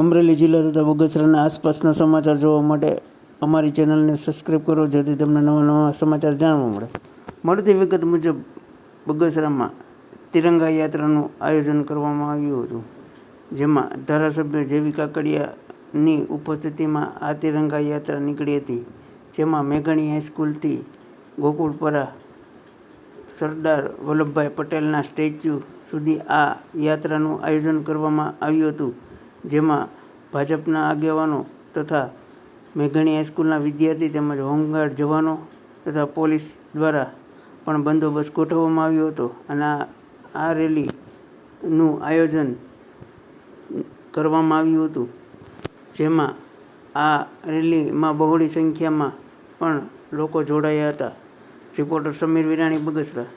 અમરેલી જિલ્લા તથા બગસરાના આસપાસના સમાચાર જોવા માટે અમારી ચેનલને સબસ્ક્રાઈબ કરો, જેથી તમને નવા નવા સમાચાર જાણવા મળે. મળતી વિગત મુજબ, બગસરામાં તિરંગા યાત્રાનું આયોજન કરવામાં આવ્યું હતું, જેમાં ધારાસભ્ય જેવી કાકડિયાની ઉપસ્થિતિમાં આ તિરંગા યાત્રા નીકળી હતી, જેમાં મેઘાણી હાઈસ્કૂલથી ગોકુળપરા સરદાર વલ્લભભાઈ પટેલના સ્ટેચ્યુ સુધી આ યાત્રાનું આયોજન કરવામાં આવ્યું હતું. જેમાં ભાજપના આગેવાનો તથા મેઘાણી હાઈસ્કૂલના વિદ્યાર્થી તેમજ હોમગાર્ડ જવાનો તથા પોલીસ દ્વારા પણ બંદોબસ્ત ગોઠવવામાં આવ્યો હતો. અને આ રેલીનું આયોજન કરવામાં આવ્યું હતું. જેમાં આ રેલીમાં બહોળી સંખ્યામાં પણ લોકો જોડાયા હતા. રિપોર્ટર સમીર વિરાણી, બગસરા.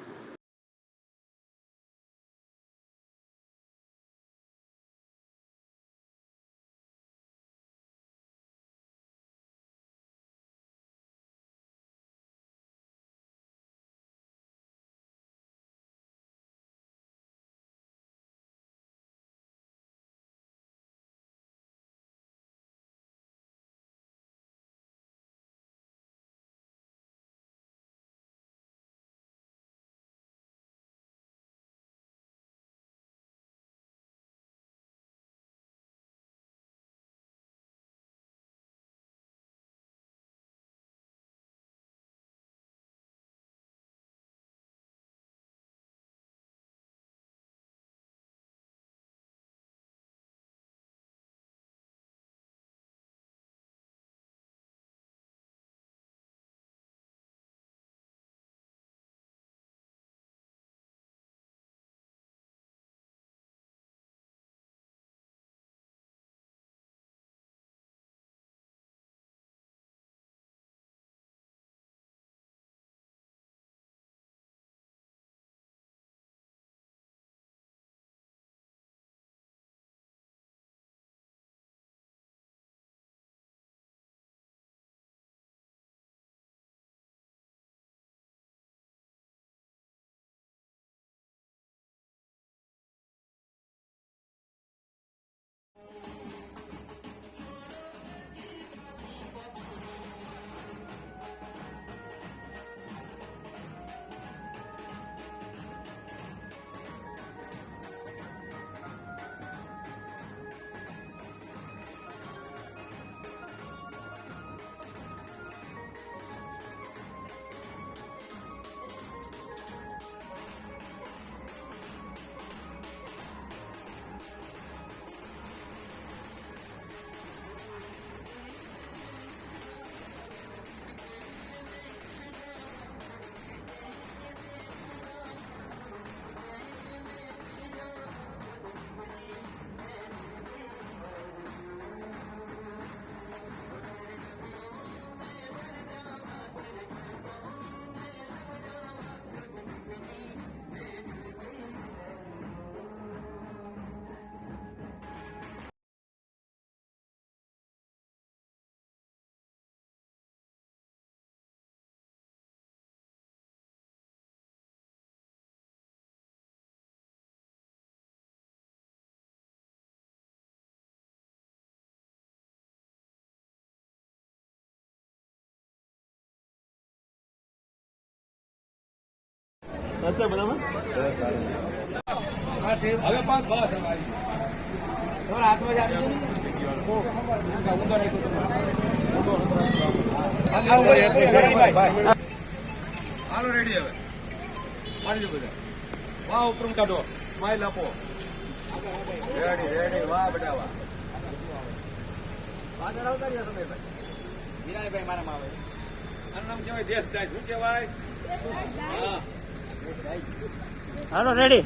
હશે બરાબર. હવે પાંચ બસ હાલો રેડી હવે. મારી લો બધા. વાહ ઉપરમ કાઢો. સ્માઈલ આપો. રેડી રેડી વાહ બેટા વાહ. આનું નામ કહેવાય દેશ દાય શું કહેવાય? હા. હાલો રેડી